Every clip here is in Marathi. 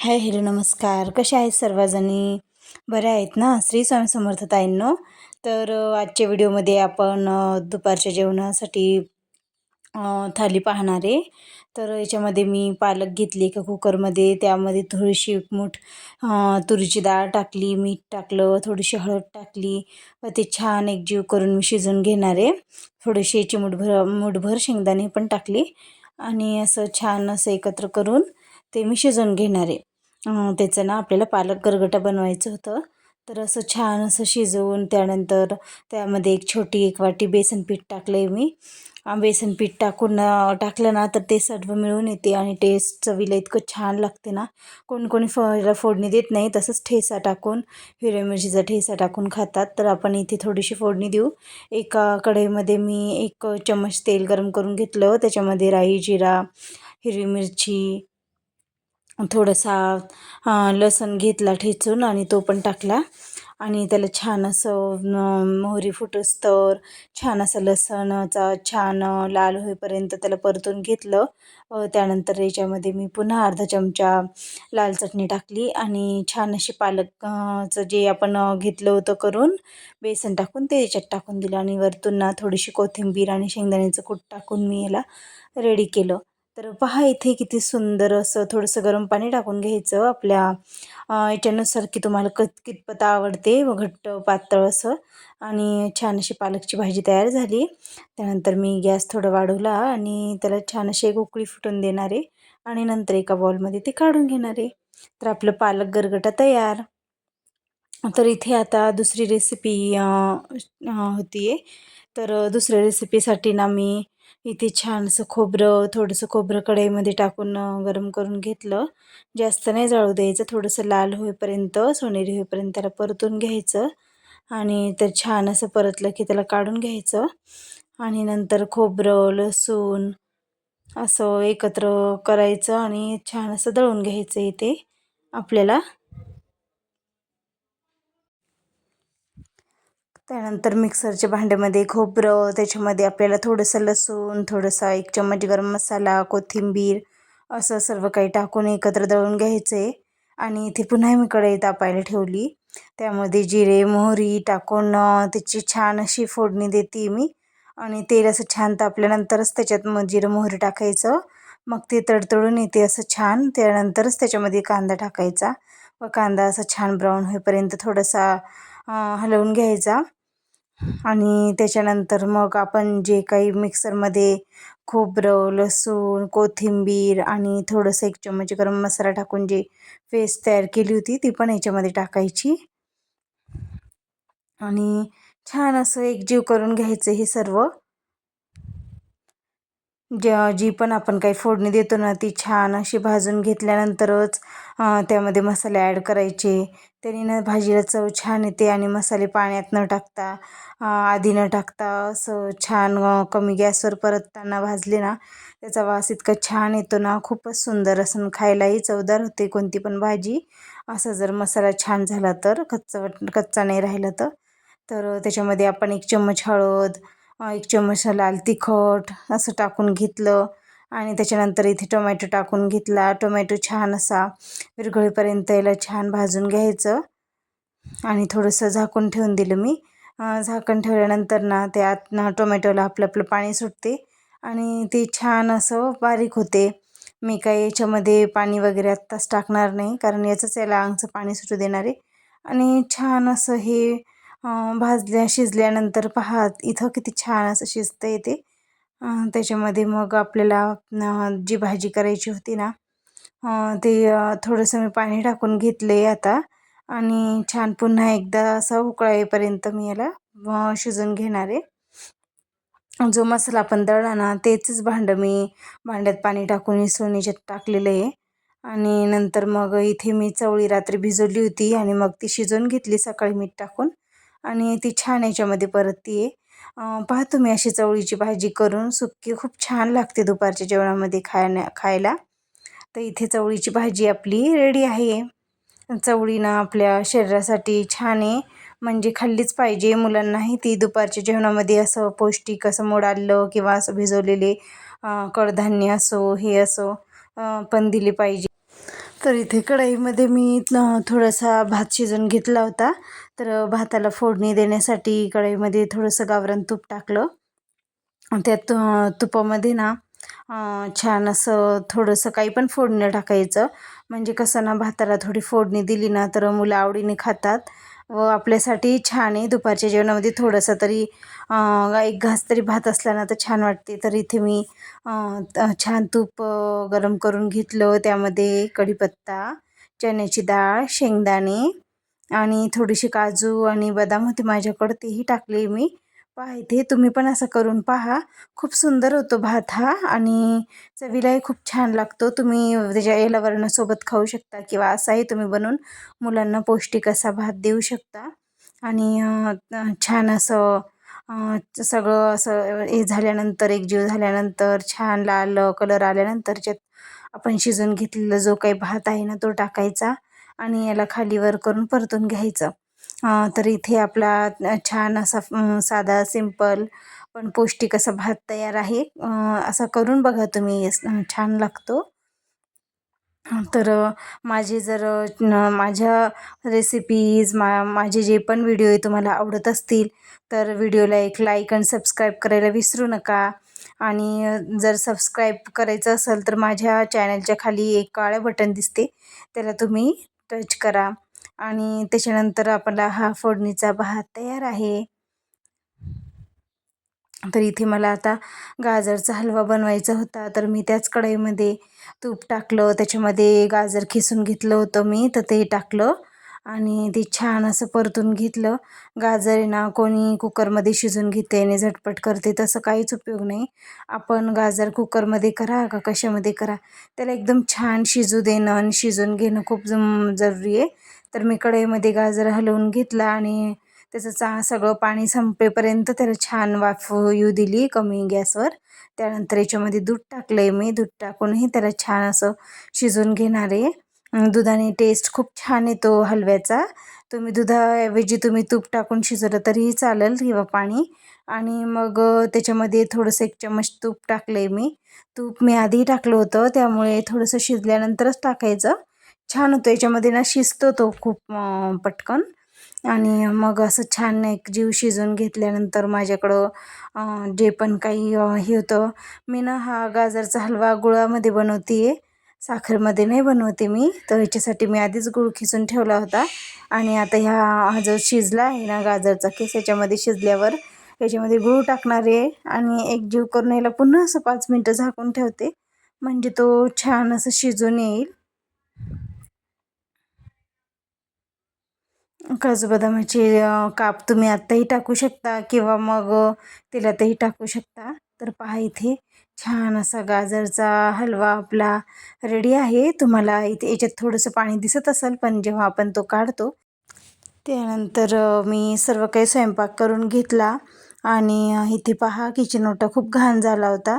हाय हॅलो नमस्कार. कसे आहेत सर्वजणी? बरे आहेत ना? श्री स्वामी समर्थ ताईंनो. तर आजच्या व्हिडिओमध्ये आपण दुपारच्या जेवणासाठी थाली पाहणार आहे. तर याच्यामध्ये मी पालक घेतली एका कुकरमध्ये. त्यामध्ये थोडीशी मूठ तुरीची डाळ टाकली मीठ टाकलं थोडीशी हळद टाकली. व ते छान एकजीव करून मी शिजवून घेणार आहे. थोडीशी चिमूटभर मूठभर शेंगदाणे पण टाकली. आणि असं छान असं एकत्र करून ते मी शिजवून घेणार आहे. त्याचं ना आपल्याला पालक गरगटा बनवायचं होतं. तर असं छान असं शिजवून त्यानंतर त्यामध्ये एक छोटी एक वाटी बेसन पीठ टाकलं आहे मी. बेसनपीठ बेसन पीठ टाकून टाकलं ना तर ते सर्व मिळून येते आणि टेस्ट चवीला इतकं छान लागते ना. कोणकोणी कोणी फ फोडणी देत नाही तसंच ठेसा टाकून हिरव्या मिरचीचा ठेसा टाकून खातात. तर आपण इथे थोडीशी फोडणी देऊ. एका कढईमध्ये मी एक चम्मच तेल गरम करून घेतलं. त्याच्यामध्ये राई जिरा हिरवी मिरची थोडासा लसूण घेतला ठेचून आणि तो पण टाकला. आणि त्याला छान असं मोहरी फुटस्तर छान असं लसणाचा छान लाल होईपर्यंत त्याला परतून घेतलं. त्यानंतर याच्यामध्ये मी पुन्हा अर्धा चमचा लाल चटणी टाकली आणि छान अशी पालकचं जे आपण घेतलं होतं करून बेसन टाकून ते याच्यात टाकून दिलं आणि वरतून ना थोडीशी कोथिंबीर आणि शेंगदाण्याचं कूट टाकून मी याला रेडी केलं. तर पहा इथे किती सुंदर असं थोडंसं गरम पाणी टाकून घ्यायचं आपल्या याच्यानुसार की तुम्हाला कत कितपत आवडते व घट्ट पातळ असं. आणि छान अशी पालकची भाजी तयार झाली. त्यानंतर मी गॅस थोडं वाढवला आणि त्याला छान अशी एक उकळी फुटून देणार आहे आणि नंतर एका बॉलमध्ये ते काढून घेणार आहे. तर आपलं पालक गरगटा तयार. तर इथे आता दुसरी रेसिपी होती आहे तर दुसऱ्या रेसिपीसाठी ना मी इथे छानसं खोबरं थोडंसं खोबरं कढईमध्ये टाकून गरम करून घेतलं. जास्त नाही जाळू द्यायचं थोडंसं लाल होईपर्यंत सोनेरी होईपर्यंत त्याला परतून घ्यायचं. आणि तर छान असं परतलं की त्याला काढून घ्यायचं. आणि नंतर खोबरं लसूण असं एकत्र करायचं आणि छान असं दळून घ्यायचं इथे आपल्याला. त्यानंतर मिक्सरच्या भांड्यामध्ये खोबरं त्याच्यामध्ये आपल्याला थोडंसं लसूण थोडंसं एक चम्मच गरम मसाला कोथिंबीर असं सर्व काही टाकून एकत्र दळून घ्यायचं. आहे आणि इथे पुन्हा मी कढई तापायला ठेवली. त्यामध्ये जिरे मोहरी टाकून त्याची छान अशी फोडणी देते मी. आणि तेल असं छान तापल्यानंतरच त्याच्यात मग जिरं मोहरी टाकायचं. मग ते तडतडून येते असं छान. त्यानंतरच त्याच्यामध्ये कांदा टाकायचा. व कांदा असा छान ब्राऊन होईपर्यंत थोडासा हलवून घ्यायचा. आणि त्याच्यानंतर मग आपण जे काही मिक्सरमध्ये खोबरं लसूण कोथिंबीर आणि थोडंसं एक चम्मच गरम मसाला टाकून जे पेस्ट तयार केली होती ती पण याच्यामध्ये टाकायची. आणि छान असं एकजीव करून घ्यायचं हे सर्व. ज्या जी पण आपण काही फोडणी देतो ना ती छान अशी भाजून घेतल्यानंतरच त्यामध्ये मसाले ॲड करायचे. त्याने ना भाजीला चव छान येते आणि मसाले पाण्यात न टाकता आधी न टाकता असं छान कमी गॅसवर परतताना भाजले ना त्याचा वास इतका छान येतो ना खूपच सुंदर असं खायलाही चवदार होते कोणती पण भाजी. असं जर मसाला छान झाला तर कच्चा कच्चा नाही राहिला तर. तर त्याच्यामध्ये आपण एक चम्मच हळद एक चम्मच लाल तिखट असं टाकून घेतलं. आणि त्याच्यानंतर इथे टोमॅटो टाकून घेतला. टोमॅटो छान असा विरघळीपर्यंत याला छान भाजून घ्यायचं. आणि थोडंसं झाकून ठेवून दिलं मी. झाकण ठेवल्यानंतर ना ते आत ना टोमॅटोला आपलं आपलं पाणी सुटते. आणि ते छान असं बारीक होते. मी काही याच्यामध्ये पाणी वगैरे आत्ताच टाकणार नाही कारण याचंच याला अंगचं पाणी सुटू देणार आहे. आणि छान असं हे भाजल्या शिजल्यानंतर पहा इथं किती छान असं शिजतं येते त्याच्यामध्ये मग आपल्याला जी भाजी करायची होती ना ते थोडंसं मी पाणी टाकून घेतले आता. आणि छान पुन्हा एकदा असा उकळा येईपर्यंत मी याला शिजून शिजवून घेणार आहे. जो मसाला आपण दळला ना तेच भांडं मी भांड्यात पाणी टाकून इसळून याच्यात टाकलेलं आहे. आणि नंतर मग इथे मी चवळी रात्री भिजवली होती आणि मग ती शिजवून घेतली सकाळी मीठ टाकून. आणि ती छान याच्यामध्ये परतती आहे पहा तुम्ही अशी चवळीची भाजी करून. सुक्की खूप छान लागते दुपारच्या जेवणामध्ये खाण्या खायला. तर इथे चवळीची भाजी आपली रेडी आहे. चवळीनं आपल्या शरीरासाठी छान आहे. म्हणजे खाल्लीच पाहिजे. मुलांनाही ती दुपारच्या जेवणामध्ये असं पौष्टिक असं मोड आलं किंवा असं भिजवलेले कडधान्य असो हे असो पण दिले पाहिजे. तर इथे कढईमध्ये मी थोडासा भात शिजून घेतला होता. तर भाताला फोडणी देण्यासाठी कढईमध्ये थोडंसं गावरान तूप टाकलं. त्या तु तुपामध्ये ना छान असं थोडंसं काही पण फोडणं टाकायचं. म्हणजे कसं ना भाताला थोडी फोडणी दिली ना तर मुलं आवडीने खातात व आपल्यासाठी छान आहे. दुपारच्या जेवणामध्ये थोडंसं तरी एक घास तरी भात असला ना तर छान वाटते. तर इथे मी छान तूप गरम करून घेतलं. त्यामध्ये कढीपत्ता चण्याची डाळ शेंगदाणे आणि थोडीशी काजू आणि बदाम होते माझ्याकडं तेही टाकले मी. पहा इथे तुम्ही पण असं करून पहा. खूप सुंदर होतो भात हा आणि चवीलाही खूप छान लागतो. तुम्ही त्याच्या यालावरणासोबत खाऊ शकता किंवा असाही तुम्ही बनवून मुलांना पौष्टिक असा भात देऊ शकता. आणि छान असं सगळं असं हे झाल्यानंतर एकजीव झाल्यानंतर छान लाल कलर आल्यानंतर आपण शिजून घेतलेला जो काही भात आहे ना तो टाकायचा. आणि याला खालीवर करून परतून घ्यायचं. तर इथे आपला छान असा साधा सिंपल पण पौष्टिक असा भात तयार आहे. असा करून बघा तुम्ही छान लागतो. तर माझे जर माझ्या रेसिपीज मा माझे जे पण व्हिडिओ आहे तुम्हाला आवडत असतील तर व्हिडिओला एक लाईक आणि सबस्क्राईब करायला विसरू नका. आणि जर सबस्क्राईब करायचं असेल तर माझ्या चॅनलच्या खाली एक काळं बटन दिसते. त्याला तुम्ही टच करा. आणि त्याच्यानंतर आपला हा फोडणीचा भात तयार आहे. तर इथे मला आता गाजरचा हलवा बनवायचा होता. तर मी त्याच कढईमध्ये तूप टाकलं. त्याच्यामध्ये गाजर खिसून घेतलं होतं मी तर ते टाकलं. आणि ते छान असं परतून घेतलं. गाजर आहे ना कोणी कुकरमध्ये शिजून घेते आणि झटपट करते तसं काहीच उपयोग नाही. आपण गाजर कुकरमध्ये करा का कशामध्ये करा? त्याला एकदम छान शिजू देणं आणि शिजून घेणं खूप जरुरी आहे. तर मी कढईमध्ये गाजर हलवून घेतला आणि त्याचं चा सगळं पाणी संपेपर्यंत त्याला छान वाफ येऊ दिली कमी गॅसवर. त्यानंतर याच्यामध्ये दूध टाकलं आहे मी. दूध टाकूनही त्याला छान असं शिजून घेणार आहे. दुधाने टेस्ट खूप छान येतो हलव्याचा. तुम्ही दुधाऐवजी तुम्ही तूप टाकून शिजवलं तरीही चालेल किंवा पाणी. आणि मग त्याच्यामध्ये थोडंसं एक चम्मच तूप टाकलं आहे मी. तूप मी आधी टाकलं होतं त्यामुळे थोडंसं शिजल्यानंतरच टाकायचं. छान होतं याच्यामध्ये ना शिजतो तो खूप पटकन. आणि मग असं छान एक जीव शिजवून घेतल्यानंतर माझ्याकडं जे पण काही हे होतं मी ना हा गाजरचा हलवा गुळामध्ये बनवते आहे साखरमध्ये नाही बनवते मी. तर ह्याच्यासाठी मी आधीच गुळ खिसून ठेवला होता. आणि आता ह्या हा जो शिजला आहे ना गाजरचा केस याच्यामध्ये शिजल्यावर याच्यामध्ये गूळ टाकणार आहे. आणि एक जीव करून याला पुन्हा असं पाच मिनटं झाकून ठेवते. म्हणजे तो छान असं शिजून येईल. काजू बदामाचे काप तुम्ही आत्ताही टाकू शकता किंवा मग तेलातही टाकू शकता. तर पहा इथे. छान असा गाजरचा हलवा आपला रेडी आहे. तुम्हाला इथे याच्यात थोडंसं पाणी दिसत असेल पण जेव्हा आपण तो काढतो त्यानंतर मी सर्व काही स्वयंपाक करून घेतला आणि इथे पहा किचन ओटा खूप घाण झाला होता.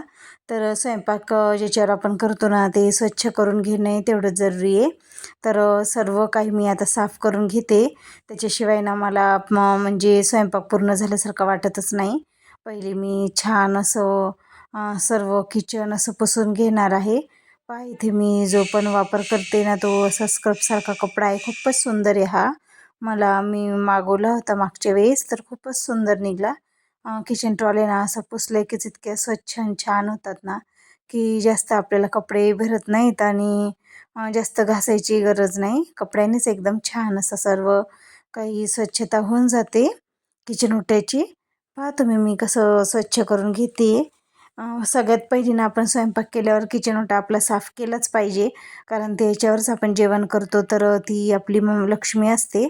तर स्वयंपाक ज्याच्यावर आपण करतो ना ते स्वच्छ करून घेणे तेवढं जरुरी आहे. तर सर्व काही मी आता साफ करून घेते. त्याच्याशिवाय ना मला म्हणजे स्वयंपाक पूर्ण झाल्यासारखं वाटतच नाही. पहिले मी छान असं सर्व किचन असं पुसून घेणार आहे. पहा इथे मी जो पण वापर करते ना तो असा स्क्रबसारखा कपडा आहे. खूपच सुंदर आहे हा. मला मी मागवला होता मागच्या वेळेस तर खूपच सुंदर निघाला. किचन ट्रॉले ना असं पुसलं कीच इतक्या स्वच्छ आणि छान होतात ना की जास्त आपल्याला कपडे भरत नाहीत आणि जास्त घासायची गरज नाही. कपड्यानेच एकदम छान असं सर्व काही स्वच्छता होऊन जाते किचन उठायची. पहा तुम्ही मी कसं स्वच्छ करून घेते. सगळ्यात पहिली ना आपण स्वयंपाक केल्यावर किचन ओटा आपला साफ केलाच पाहिजे. कारण त्याच्यावरच आपण जेवण करतो तर ती आपली लक्ष्मी असते.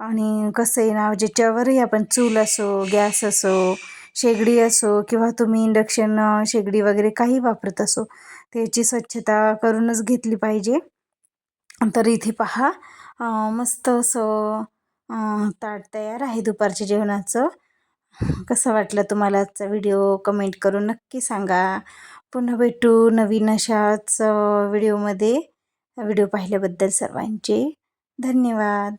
आणि कसं आहे ना ज्याच्यावरही आपण चूल असो गॅस असो शेगडी असो किंवा तुम्ही इंडक्शन शेगडी वगैरे काही वापरत असो त्याची स्वच्छता करूनच घेतली पाहिजे. तर इथे पहा मस्त असं ताट तयार आहे दुपारच्या जेवणाचं. कसं वाटलं तुम्हाला आजचा व्हिडिओ? कमेंट करून नक्की सांगा. पुन्हा भेटू नवीन अशाच व्हिडिओमध्ये. व्हिडिओ पाहिल्याबद्दल सर्वांचे धन्यवाद.